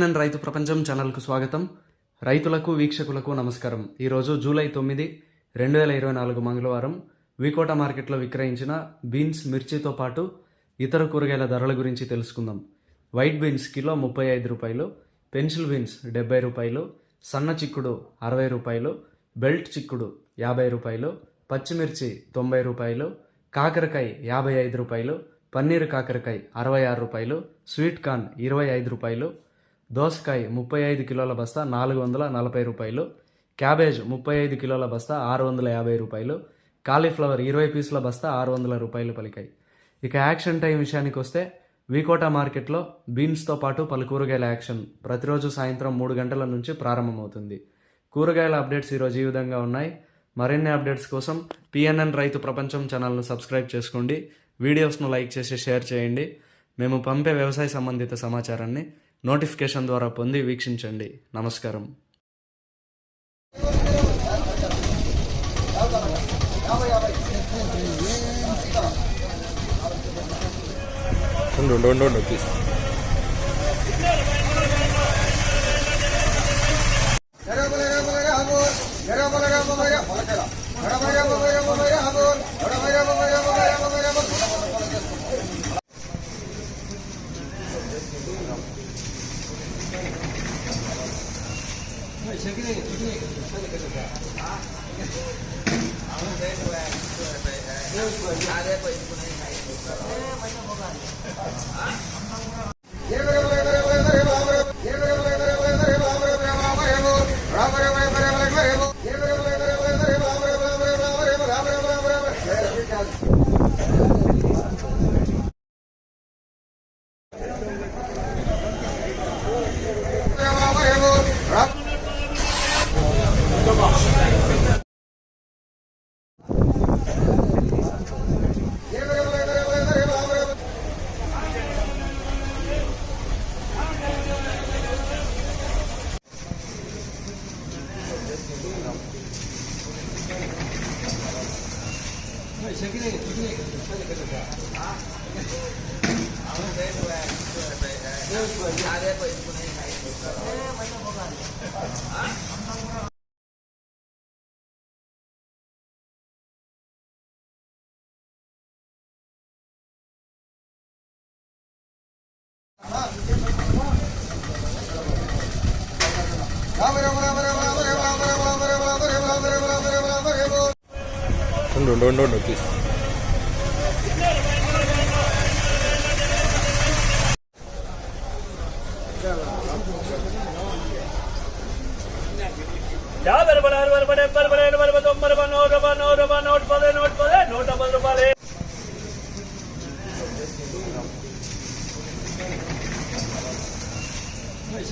PNN రైతు ప్రపంచం ఛానల్కు స్వాగతం. రైతులకు వీక్షకులకు నమస్కారం. ఈరోజు జూలై తొమ్మిది రెండు వేల ఇరవై నాలుగు మంగళవారం. వికోట మార్కెట్లో విక్రయించిన బీన్స్ మిర్చితో పాటు ఇతర కూరగాయల ధరల గురించి తెలుసుకుందాం. వైట్ బీన్స్ కిలో ముప్పై ఐదు రూపాయలు పెన్సిల్ బీన్స్ డెబ్బై రూపాయలు సన్న చిక్కుడు అరవై రూపాయలు బెల్ట్ చిక్కుడు యాభై రూపాయలు పచ్చిమిర్చి తొంభై రూపాయలు కాకరకాయ యాభై ఐదు రూపాయలు పన్నీర్ కాకరకాయ అరవై ఆరు రూపాయలు స్వీట్ కార్న్ ఇరవై ఐదు రూపాయలు దోసకాయ ముప్పై ఐదు కిలోల బస్తా నాలుగు వందల నలభై రూపాయలు. క్యాబేజ్ ముప్పై ఐదు కిలోల బస్తా ఆరు వందల యాభై రూపాయలు. కాలీఫ్లవర్ ఇరవై పీసుల బస్తా ఆరు వందల రూపాయలు పలికాయి. ఇక యాక్షన్ టైం విషయానికి వస్తే వీకోటా మార్కెట్లో బీన్స్తో పాటు పలు కూరగాయల యాక్షన్ ప్రతిరోజు సాయంత్రం మూడు గంటల నుంచి ప్రారంభమవుతుంది. కూరగాయల అప్డేట్స్ ఈరోజు ఈ విధంగా ఉన్నాయి. మరిన్ని అప్డేట్స్ కోసం పిఎన్ఎన్ రైతు ప్రపంచం ఛానల్ను సబ్స్క్రైబ్ చేసుకోండి. వీడియోస్ను లైక్ చేసి షేర్ చేయండి. మేము పంపే వ్యవసాయ సంబంధిత సమాచారాన్ని నోటిఫికేషన్ ద్వారా పొంది వీక్షించండి. నమస్కారం. ఉండు पैसे 先给你，先给你，先给你，先给你。啊，啊，对对对，对对对，对对对，啊，对对对，不能开。ఉండు ఉండు ప్లీజ్ ఉండు ఉండు ఉండు ఉండు ప్లీజ్ యాభై రూపాయలు అరవై రూపాయలు డెబ్బై రూపాయలు ఎనభై రూపాయలు